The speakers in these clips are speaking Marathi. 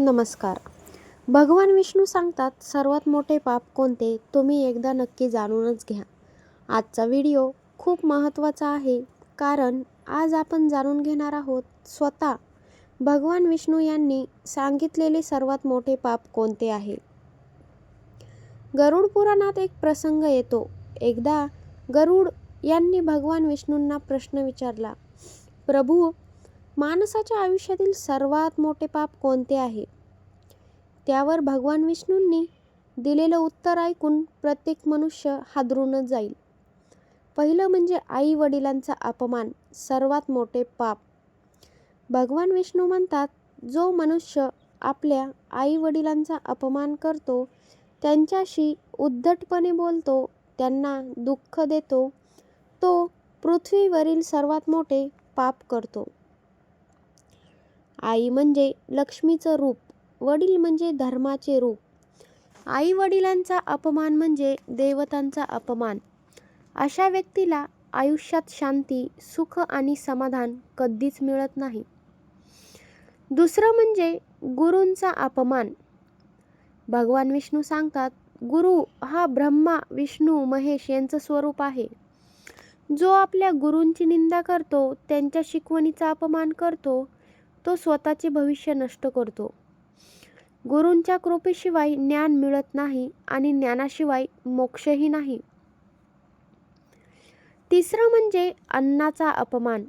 नमस्कार. भगवान विष्णू सांगतात सर्वात मोठे पाप कोणते तुम्ही एकदा नक्की जाणूनच घ्या. आजचा व्हिडिओ खूप महत्त्वाचा आहे कारण आज आपण जाणून घेणार आहोत स्वतः भगवान विष्णू यांनी सांगितलेले सर्वात मोठे पाप कोणते आहे. गरुड पुराणात एक प्रसंग येतो. एकदा गरुड यांनी भगवान विष्णूंना प्रश्न विचारला प्रभू माणसाच्या आयुष्यातील सर्वात मोठे पाप कोणते आहे? त्यावर भगवान विष्णूंनी दिलेलं उत्तर ऐकून प्रत्येक मनुष्य हादरूनच जाईल. पहिलं म्हणजे आई वडिलांचा अपमान सर्वात मोठे पाप. भगवान विष्णू म्हणतात जो मनुष्य आपल्या आई वडिलांचा अपमान करतो त्यांच्याशी उद्धटपणे बोलतो त्यांना दुःख देतो तो पृथ्वीवरील सर्वात मोठे पाप करतो. आई म्हणजे लक्ष्मीचं रूप वडील म्हणजे धर्माचे रूप. आई वडिलांचा अपमान म्हणजे देवतांचा अपमान. अशा व्यक्तीला आयुष्यात शांती सुख आणि समाधान कधीच मिळत नाही. दुसरं म्हणजे गुरूंचा अपमान. भगवान विष्णू सांगतात गुरु हा ब्रह्मा विष्णू महेश यांचं स्वरूप आहे. जो आपल्या गुरूंची निंदा करतो त्यांच्या शिकवणीचा अपमान करतो तो स्वतःचे भविष्य नष्ट करतो. गुरूंच्या कृपेशिवाय ज्ञान मिळत नाही आणि ज्ञानाशिवाय मोक्षही नाही. तिसरं म्हणजे अन्नाचा अपमान.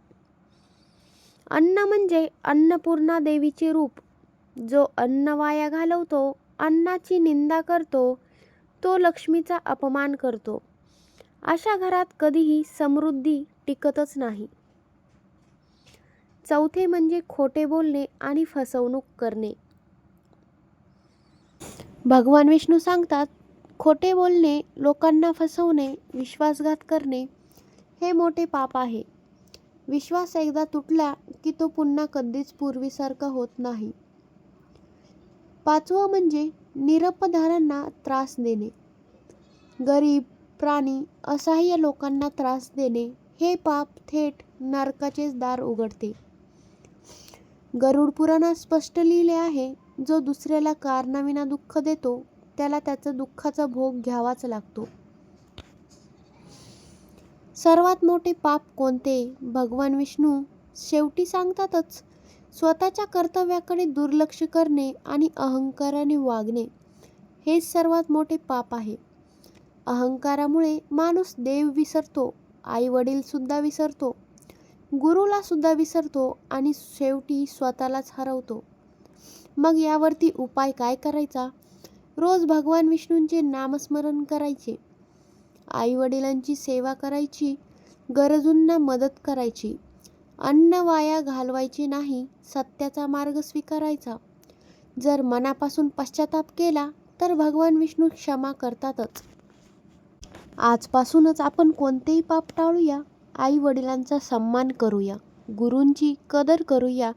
अन्न म्हणजे अन्नपूर्णा देवीचे रूप. जो अन्न वाया घालवतो अन्नाची निंदा करतो तो लक्ष्मीचा अपमान करतो. अशा घरात कधीही समृद्धी टिकतच नाही. चौथे म्हणजे खोटे बोलणे आणि फसवणूक करणे. भगवान विष्णू सांगतात खोटे बोलणे लोकांना फसवणे विश्वासघात करणे हे मोठे पाप आहे. विश्वास एकदा तुटला की तो पुन्हा कधीच पूर्वीसारखा होत नाही. पाचवं म्हणजे निरपधारांना त्रास देणे. गरीब प्राणी असहाय्य लोकांना त्रास देणे हे पाप थेट नरकाचेच दार उघडते. गरुड पुराणात स्पष्ट लिहिले आहे जो दुसऱ्याला कारणाविना दुःख देतो त्याला त्याचा दुःखाचा भोग घ्यावाच लागतो. सर्वात मोठे पाप कोणते? भगवान विष्णू शेवटी सांगतातच स्वतःच्या कर्तव्याकडे दुर्लक्ष करणे आणि अहंकाराने वागणे हेच सर्वात मोठे पाप आहे. अहंकारामुळे माणूस देव विसरतो आई वडीलसुद्धा विसरतो गुरुला सुद्धा विसरतो आणि शेवटी स्वतःलाच हरवतो. मग यावरती उपाय काय करायचा? रोज भगवान विष्णूंचे नामस्मरण करायचे. आई वडिलांची सेवा करायची. गरजूंना मदत करायची. अन्न वाया घालवायचे नाही सत्याचा मार्ग स्वीकारायचा. जर मनापासून पश्चाताप केला तर भगवान विष्णू क्षमा करतातच. आजपासूनच आपण कोणतेही पाप टाळूया. आई वडिलांचा सन्मान करूया. गुरूंची कदर करूया.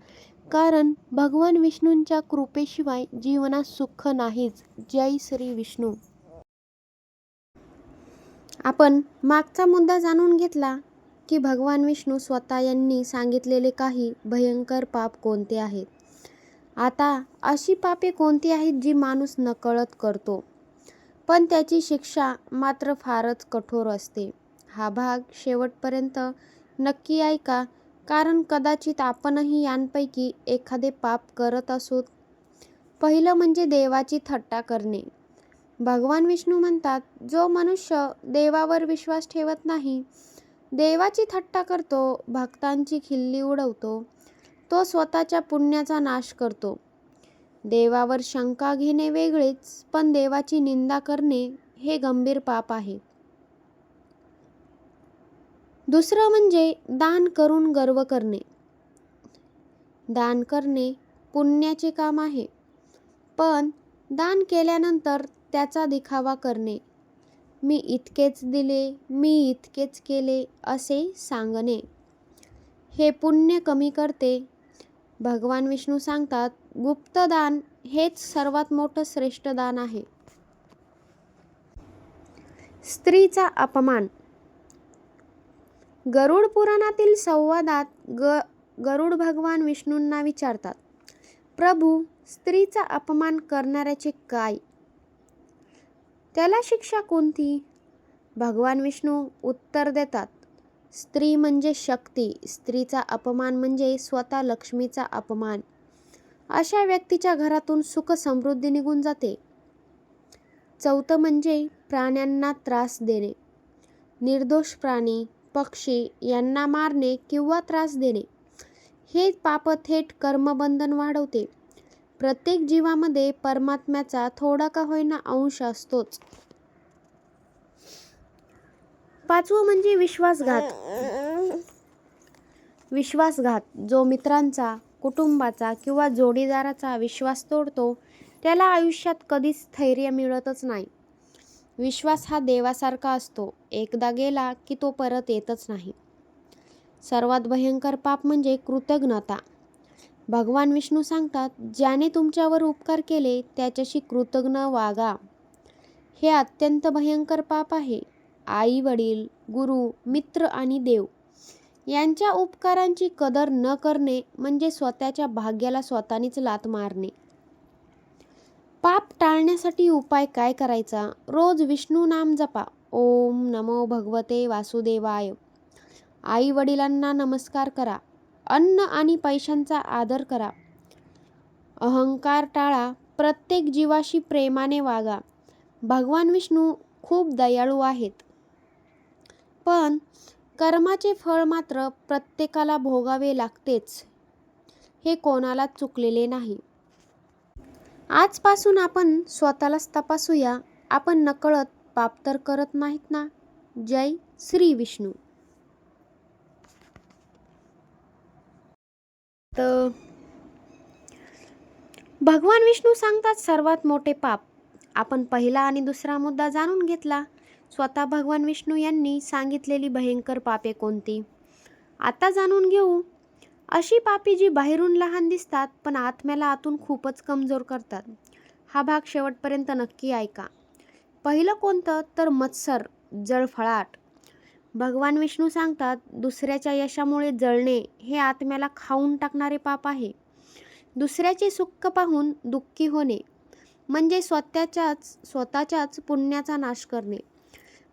कारण भगवान विष्णूंच्या कृपेशिवाय जीवनात सुख नाहीच. जय श्री विष्णू. आपण मागचा मुद्दा जाणून घेतला की भगवान विष्णू स्वतः यांनी सांगितलेले काही भयंकर पाप कोणते आहेत? आता अशी पापे कोणती आहेत जी माणूस नकळत करतो? पण त्याची शिक्षा मात्र फारच कठोर असते. हा भाग शेवटपर्यंत नक्की ऐका कारण कदाचित आपणही यांपैकी एखादे पाप करत असोत. पहिलं म्हणजे देवाची थट्टा करणे. भगवान विष्णू म्हणतात जो मनुष्य देवावर विश्वास ठेवत नाही देवाची थट्टा करतो भक्तांची खिल्ली उडवतो तो स्वतःच्या पुण्याचा नाश करतो. देवावर शंका घेणे वेगळेच पण देवाची निंदा करणे हे गंभीर पाप आहे. दुसरं म्हणजे दान करून गर्व करणे. दान करणे पुण्याचे काम आहे. पण दान केल्यानंतर त्याचा दिखावा करणे. मी इतकेच दिले मी इतकेच केले असे सांगणे. हे पुण्य कमी करते. भगवान विष्णू सांगतात गुप्तदान हेच सर्वात मोठं श्रेष्ठ दान आहे. स्त्रीचा अपमान. गरुड पुराणातील संवादात ग गरुड भगवान विष्णूंना विचारतात प्रभू स्त्रीचा अपमान करणाऱ्याचे काय? त्याला शिक्षा कोणती? भगवान विष्णू उत्तर देतात स्त्री म्हणजे शक्ती स्त्रीचा अपमान म्हणजे स्वतः लक्ष्मीचा अपमान. अशा व्यक्तीच्या घरातून सुख समृद्धी निघून जाते. चौथं म्हणजे प्राण्यांना त्रास देणे. निर्दोष प्राणी पक्षी यांना मारणे किंवा त्रास देणे. हे पाप थेट कर्मबंधन वाढवते. प्रत्येक जीवामध्ये परमात्म्याचा थोडा का होईना अंश असतोच. पाचवं म्हणजे विश्वासघात. विश्वासघात जो मित्रांचा कुटुंबाचा किंवा जोडीदाराचा विश्वास तोडतो त्याला आयुष्यात कधीच स्थैर्य मिळतच नाही. विश्वास हा देवासारखा असतो. एकदा गेला की तो परत येतच नाही. सर्वात भयंकर पाप म्हणजे कृतज्ञता. भगवान विष्णू सांगतात ज्याने तुमच्यावर उपकार केले त्याच्याशी कृतज्ञ वागा. हे अत्यंत भयंकर पाप आहे. आई वडील गुरु मित्र आणि देव. यांच्या उपकारांची कदर न करणे म्हणजे स्वतःच्या भाग्याला स्वतःनीच लात मारणे. पाप टाळण्यासाठी उपाय काय करायचा? रोज विष्णू नाम जपा. ओम नमो भगवते वासुदेवाय. आई वडिलांना नमस्कार करा. अन्न आणि पैशांचा आदर करा. अहंकार टाळा. प्रत्येक जीवाशी प्रेमाने वागा. भगवान विष्णू खूप दयाळू आहेत. पण कर्माचे फळ मात्र प्रत्येकाला भोगावे लागतेच. हे कोणाला चुकलेले नाही. आजपासून आपण स्वतःलाच तपासूया. आपण नकळत पाप तर करत नाहीत ना? जय श्री विष्णू. तर भगवान विष्णू सांगतात सर्वात मोठे पाप. आपण पहिला आणि दुसरा मुद्दा जाणून घेतला. स्वतः भगवान विष्णू यांनी सांगितलेली भयंकर पापे कोणती? आता जाणून घेऊ. अशी पापी जी बाहेरून लहान दिसतात पण आत्म्याला आतून खूपच कमजोर करतात. हा भाग शेवटपर्यंत नक्की ऐका. पहिलं कोणतं? तर मत्सर जळफळाट भगवान विष्णू सांगतात दुसऱ्याच्या यशामुळे जळणे हे आत्म्याला खाऊन टाकणारे पाप आहे. दुसऱ्याचे सुख पाहून दुःखी होणे म्हणजे स्वतःच्याच स्वतःच्याच पुण्याचा नाश करणे.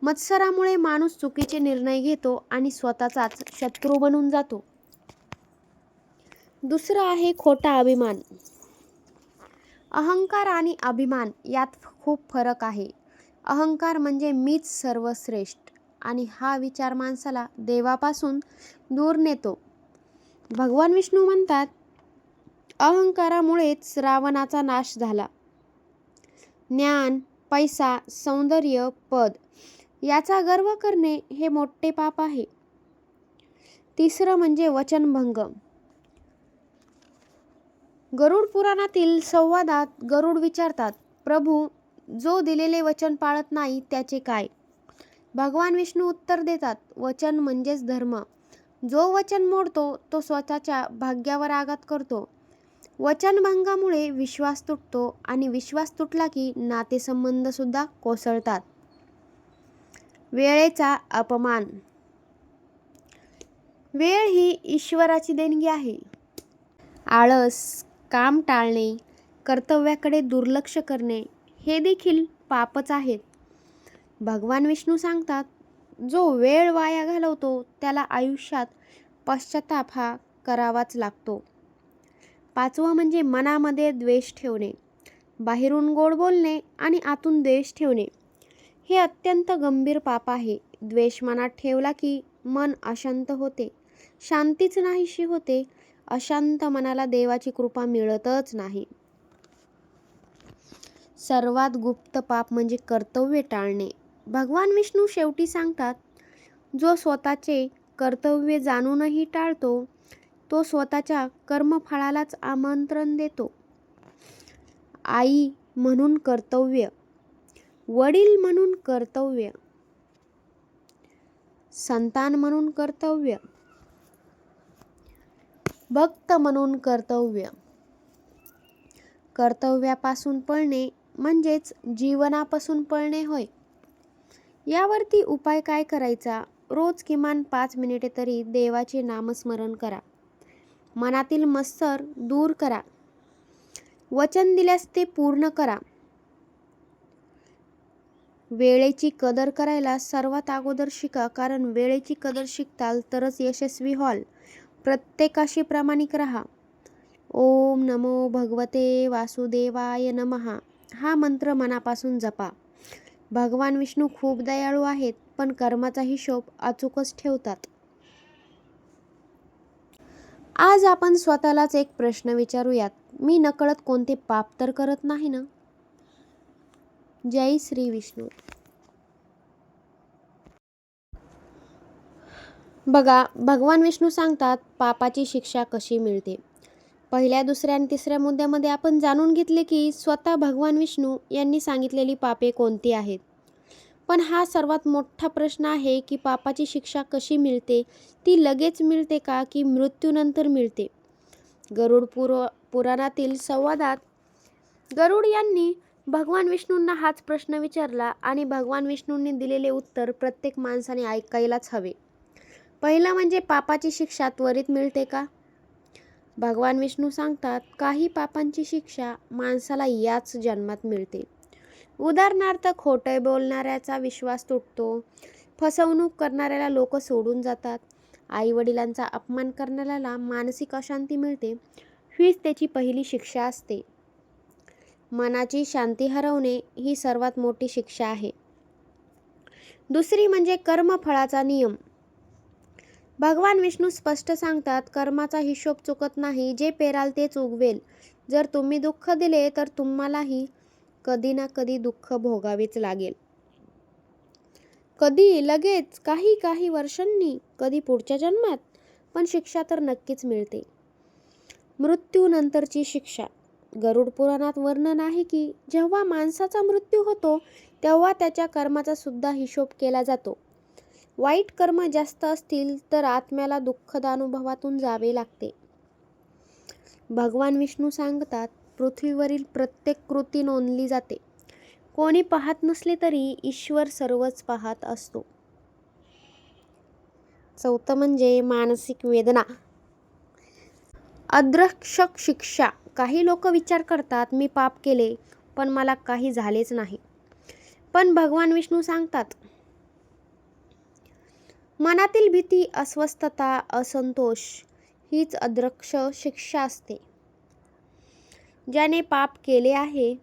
मत्सरामुळे माणूस चुकीचे निर्णय घेतो आणि स्वतःचाच शत्रू बनून जातो. दुसरं आहे खोटा अभिमान. अहंकार आणि अभिमान यात खूप फरक आहे. अहंकार म्हणजे मीच सर्वश्रेष्ठ आणि हा विचार माणसाला देवापासून दूर नेतो. भगवान विष्णू म्हणतात अहंकारामुळेच रावणाचा नाश झाला. ज्ञान पैसा सौंदर्य पद याचा गर्व करणे हे मोठे पाप आहे. तिसरं म्हणजे वचनभंग. गरुड पुराणातील संवादात गरुड विचारतात प्रभू जो दिलेले वचन पाळत नाही त्याचे काय? भगवान विष्णू उत्तर देतात वचन म्हणजेच धर्म. जो वचन मोडतो तो स्वतःच्या भाग्यावर आघात करतो. वचनभंगामुळे विश्वास तुटतो आणि विश्वास तुटला की नातेसंबंधसुद्धा कोसळतात. वेळेचा अपमान. वेळ ही ईश्वराची देणगी आहे. आळस काम टाळणे कर्तव्याकडे दुर्लक्ष करणे हे देखील पापच आहेत. भगवान विष्णू सांगतात जो वेळ वाया घालवतो त्याला आयुष्यात पश्चाताप हा करावाच लागतो. पाचवं म्हणजे मनामध्ये द्वेष ठेवणे बाहेरून गोड बोलणे आणि आतून द्वेष ठेवणे. हे अत्यंत गंभीर पाप आहे. द्वेष मनात ठेवला की मन अशांत होते शांतीच नाहीशी होते अशांत मनाला देवाची कृपा मिळतच नाही. सर्वात गुप्त पाप म्हणजे कर्तव्य टाळणे. भगवान विष्णू शेवटी सांगतात जो स्वतःचे कर्तव्य जाणूनही टाळतो तो स्वतःच्या कर्मफळालाच आमंत्रण देतो. आई म्हणून कर्तव्य वडील म्हणून कर्तव्य संतान म्हणून कर्तव्य भक्त म्हणून कर्तव्य. कर्तव्यापासून पळणे म्हणजेच जीवनापासून पळणे होय. यावरती उपाय काय करायचा? रोज किमान पाच मिनिटे तरी देवाचे नामस्मरण करा. मनातील मत्सर दूर करा. वचन दिल्यास ते पूर्ण करा. वेळेची कदर करायला सर्वात अगोदर शिका कारण वेळेची कदर शिकताल तरच यशस्वी व्हाल. प्रत्येकाशी प्रामाणिक राहा. ओम नमो भगवते वासुदेवाय नमहा हा मंत्र मनापासून जपा. भगवान विष्णू खूप दयाळू आहेत पण कर्माचा हिशोब अचूकच ठेवतात. आज आपण स्वतःलाच एक प्रश्न विचारूयात. मी नकळत कोणते पाप तर करत नाही ना? जय श्री विष्णू. बघा भगवान विष्णू सांगतात पापाची शिक्षा कशी मिळते? पहिल्या दुसऱ्या आणि तिसऱ्या मुद्द्यामध्ये आपण जाणून घेतले की स्वतः भगवान विष्णू यांनी सांगितलेली पापे कोणती आहेत? पण हा सर्वात मोठा प्रश्न आहे की पापाची शिक्षा कशी मिळते? ती लगेच मिळते का की मृत्यूनंतर मिळते? गरुड पुर पुराणातील संवादात गरुड यांनी भगवान विष्णूंना हाच प्रश्न विचारला आणि भगवान विष्णूंनी दिलेले उत्तर प्रत्येक माणसाने ऐकायलाच हवे. पहिलं म्हणजे पापाची शिक्षा त्वरित मिळते का? भगवान विष्णू सांगतात काही पापांची शिक्षा माणसाला याच जन्मात मिळते. उदाहरणार्थ खोटे बोलणाऱ्याचा विश्वास तुटतो फसवणूक करणाऱ्याला लोक सोडून जातात आईवडिलांचा अपमान करणाऱ्याला मानसिक अशांती मिळते हीच त्याची पहिली शिक्षा असते. मनाची शांती हरवणे ही सर्वात मोठी शिक्षा आहे. दुसरी म्हणजे कर्मफळाचा नियम. भगवान विष्णू स्पष्ट सांगतात कर्माचा हिशोब चुकत नाही जे पेराल तेच उगवेल. जर तुम्ही दुःख दिले तर तुम्हालाही कधी ना कधी दुःख भोगावेच लागेल. कधी लगेच काही काही वर्षांनी कधी पुढच्या जन्मात पण शिक्षा तर नक्कीच मिळते. मृत्यूनंतरची शिक्षा. गरुड पुराणात वर्णन आहे की जेव्हा माणसाचा मृत्यू होतो तेव्हा त्याच्या कर्माचा सुद्धा हिशोब केला जातो. वाईट कर्म जास्त असतील तर आत्म्याला दुःखद अनुभवातून जावे लागते. भगवान विष्णू सांगतात पृथ्वीवरील प्रत्येक कृती नोंदली जाते. कोणी पाहत नसले तरी ईश्वर सर्वच पाहत असतो. चौथं म्हणजे मानसिक वेदना. अद्रक्षक शिक्षा. काही लोक विचार करतात मी पाप केले पण मला काही झालेच नाही. पण भगवान विष्णू सांगतात मनातील भीती अस्वस्थता असंतोष हीच अद्रक्ष शिक्षा असते. ज्याने पाप केले आहे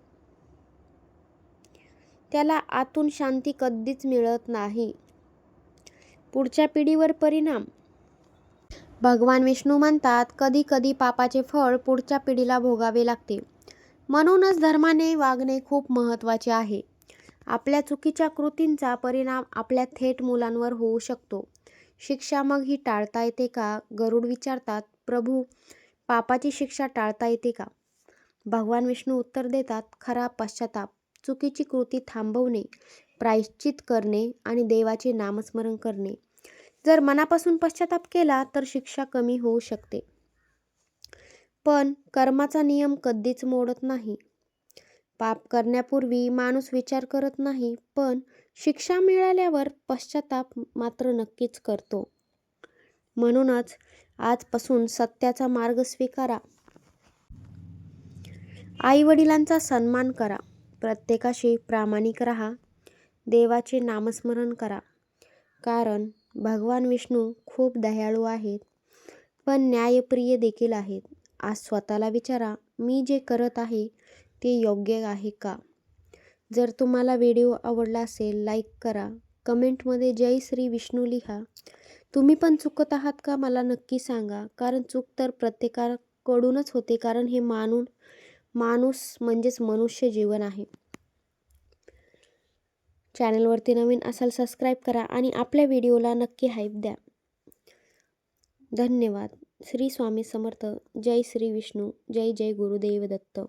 त्याला आतून शांती कधीच मिळत नाही. पुढच्या पिढीवर परिणाम. भगवान विष्णू म्हणतात कधी कधी पापाचे फळ पुढच्या पिढीला भोगावे लागते. म्हणूनच धर्माने वागणे खूप महत्त्वाचे आहे. आपल्या चुकीच्या कृतींचा परिणाम आपल्या थेट मुलांवर होऊ शकतो. शिक्षा मग ही टाळता येते का? गरुड विचारतात प्रभू पापाची शिक्षा टाळता येते का? भगवान विष्णू उत्तर देतात खरा पश्चाताप चुकीची कृती थांबवणे प्रायश्चित करणे आणि देवाचे नामस्मरण करणे. जर मनापासून पश्चाताप केला तर शिक्षा कमी होऊ शकते. पण कर्माचा नियम कधीच मोडत नाही. पाप करण्यापूर्वी माणूस विचार करत नाही पण शिक्षा मिळाल्यावर पश्चाताप मात्र नक्कीच करतो. म्हणूनच आजपासून सत्याचा मार्ग स्वीकारा. आई वडिलांचा सन्मान करा. प्रत्येकाशी प्रामाणिक राहा. देवाचे नामस्मरण करा. कारण भगवान विष्णू खूप दयाळू आहेत पण न्यायप्रिय देखील आहेत. आज स्वतःला विचारा मी जे करत आहे ते योग्य आहे का? जर तुम्हाला व्हिडिओ आवडला असेल लाईक करा. कमेंटमध्ये जय श्री विष्णू लिहा. तुम्ही पण चुकत आहात का मला नक्की सांगा. कारण चूक तर प्रत्येकाकडूनच होते. कारण हे मानून माणूस म्हणजेच मनुष्य जीवन आहे. चॅनलवरती नवीन असाल सबस्क्राईब करा आणि आपल्या व्हिडिओला नक्की हाईप द्या. धन्यवाद. श्री स्वामी समर्थ. जय श्री विष्णू. जय जय गुरुदेव दत्त.